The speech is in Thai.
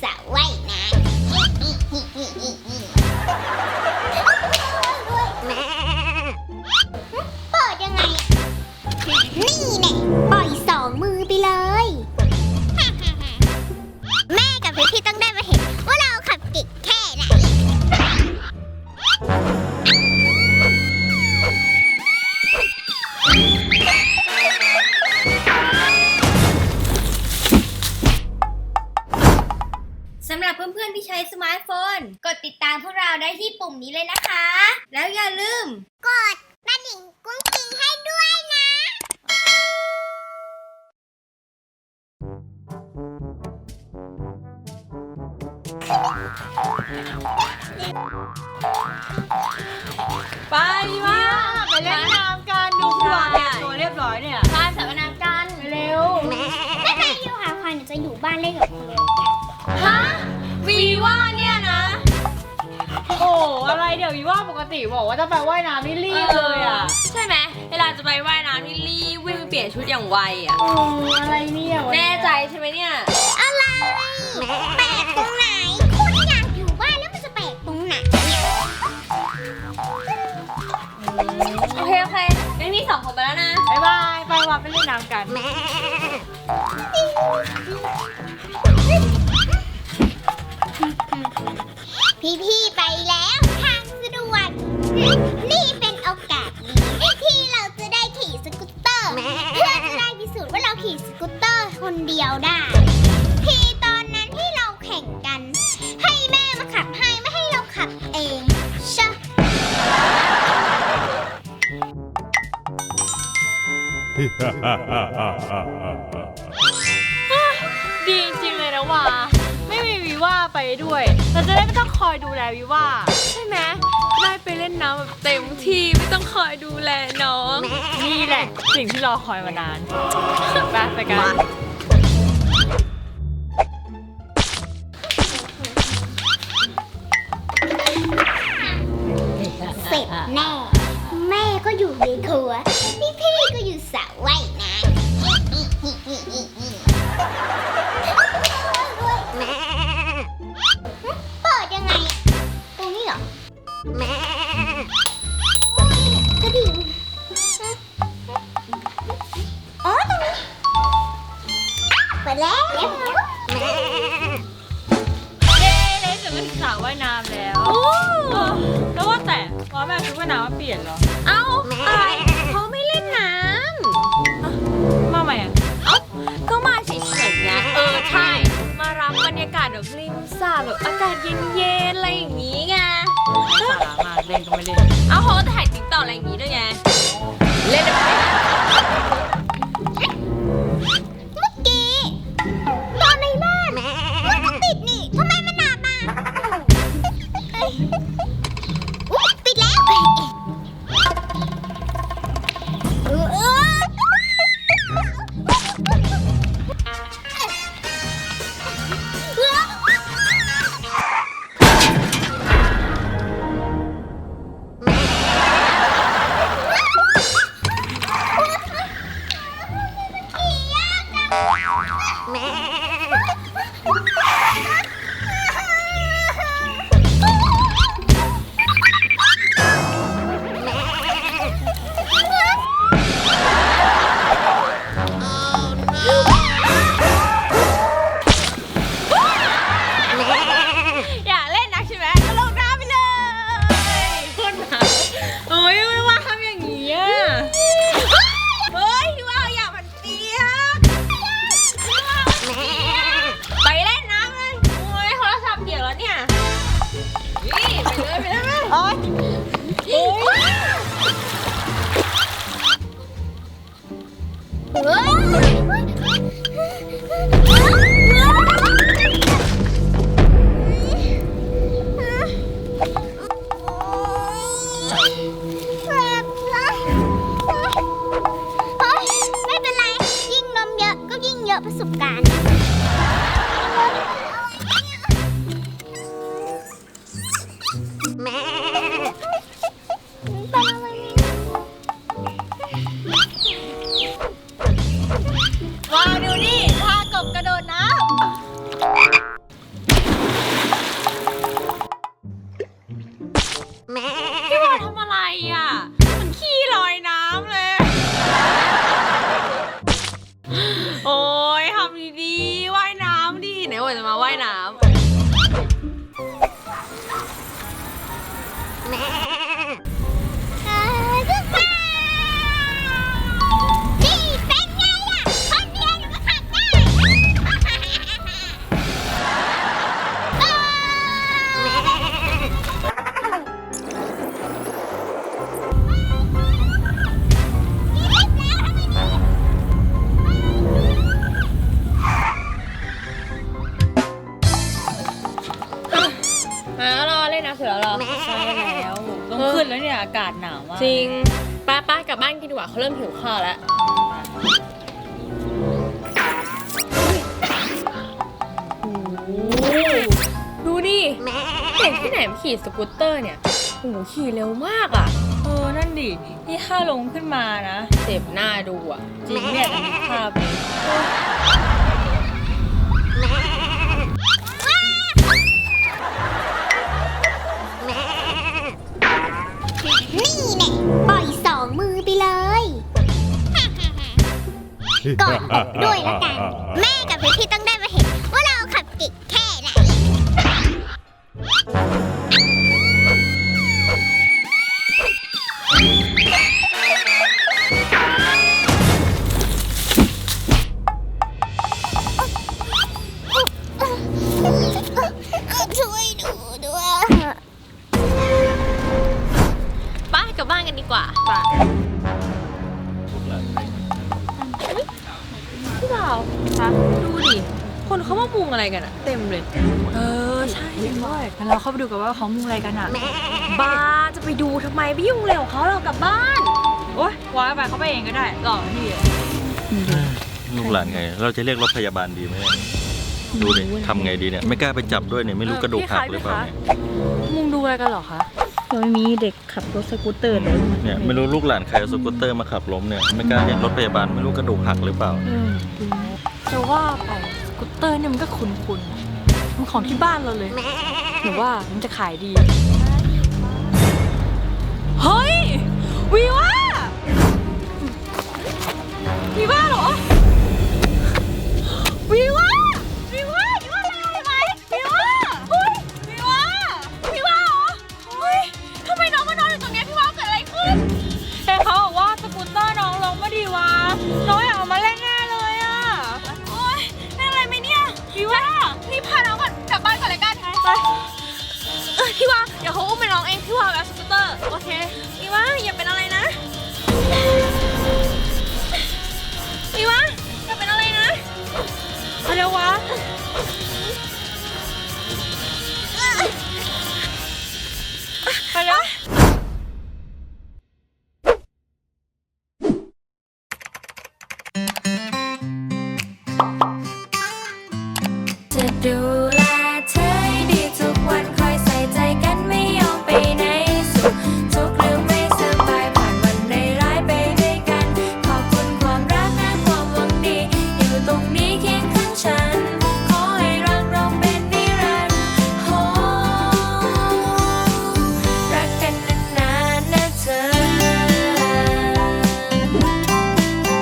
that way. ปุ่มนี้เลยนะคะ แล้วอย่าลืม กดกระดิ่งกุ้งกิ้งให้ด้วยนะ ไปว่าไปเล่นน้ำกันดูพี่วานแต่งตัวเรียบร้อยเนี่ย พาสัมมนากันเร็วแม่แม่อยู่หาควายหนูจะอยู่บ้านเล่นกับคุณเลยฮะวีว่าเนี่ยนะ โอ้อะไรเดี๋ยววีว่าปกติบอกว่าจะไปว่ายน้ำนี่รีบเลยอะใช่ไหมเวลาจะไปว่ายน้ำนี่รีบวิ่งไปเปลี่ยนชุดอย่างไวอะ โอ้อะไรเนี่ยวันแน่นี้ใจใช่ไหมเนี่ย อะไรแปลกตรงไหนคุณอยากอยู่บ้านแล้วมันจะแปลกตรงไหนเนี่ยโอเคโอเคงั้นพี่สองคนไปแล้วนะ บ๊ายบายไปวันไปเล่นน้ำกันพี่พี่ นี่เป็นโอกาสดีที่เราจะได้ขี่สกูตเตอร์ เพื่อจะได้พิสูจน์ว่าเราขี่สกูตเตอร์คนเดียวได้ ทีตอนนั้นที่เราแข่งกัน ให้แม่มาขับให้ไม่ให้เราขับเองชะดี ด้วย เราจะได้ไม่ต้องคอยดูแลวีว่า ใช่ไหมได้ไปเล่นน้ำแบบเต็มที่ไม่ต้องคอยดูแลน้อง นี่แหละ สิ่งที่รอคอยมานานไปไปกันเสร็จแน่ แม่ก็อยู่ในครัวพี่พี่ๆก็อยู่สระว่ายน้ำ ยน้ำมาเปลี่ยนเหรอ เอ้าอะไรเขาไม่เล่นน้มาใหม่อะำเอ้าก็มาเฉยๆไงเออใช่ มารับบรรยากาศแบบริมสระแบบอากาศเย็นๆอะไรอย่างงี้ไงสาระมากเล่นก็ไม่เล่น เอาเขาถ่ายติ๊กต่ออะไรอย่างงี้ด้วยไง โอ๊ยเฮ้ยไม่เป็นไร ยิ่งนมเยอะก็ยิ่งเยอะประสบการณ์ายน้ำ อมาแล้วรอเล่นน้ำเสร็จแล้วเหรอ ใช่แล้วต้องขึ้นแล้วเนี่ยอากาศหนาวมากจริงป้าป้ากลับบ้านกินดีกว่าเขาเริ่มหิวข้าวแล้วดูดิเด็กที่ไหนมาขี่สกูตเตอร์เนี่ยโอ้โหขี่เร็วมากอะ เออ นั่นดินี่ถ้าลงขึ้นมานะ เจ็บหน้าดูอะ จริงเนี่ยจะมีภาพ ก่อนด้วยละกัน แม่กับพี่พี่ คนเขามามุงอะไรกันอะเต็มเลย เออ ใช่ด้วยงั้นเราเข้าไปดูกันว่าเขามุงอะไรกันอะบ้าจะไปดูทำไมไปยุ่งเร็วเขาเรากลับบ้าน โอ๊ยว้ายไปเขาไปเองก็ได้หรอพี่ลูกหลานไง เราจะเรียกรถพยาบาลดีไหมเนี่ยดูดิทำไงดีเนี่ย ไม่กล้าไปจับด้วยเนี่ย ไม่รู้กระดูกหักหรือเปล่าเนี่ยมุงดูอะไรกันเหรอคะไม่มีเด็กขับรถสกูตเตอร์เลยเนี่ยไม่รู้ลูกหลานใครเอาสกูตเตอร์มาขับล้มเนี่ย ไม่กล้าเรียกรถพยาบาลไม่รู้กระดูกหักหรือเปล่าจะว่าไปส กูตเตอร์เนี่ยมันก็คุ้นๆมันของที่บ้านเราเลย หรือว่ามันจะขายดี เฮ้ย วีว่า วีว่าเหรอ วีว่า พี่ว่าเดี๋ยวเขาอุ้มไปน้องเองพี่ว่าแบบสกูตเตอร์โอเคพี่ว่าอย่าเป็นอะไรนะพี่ว่าอย่าเป็นอะไรนะเร็ววะไปแล้วจะดู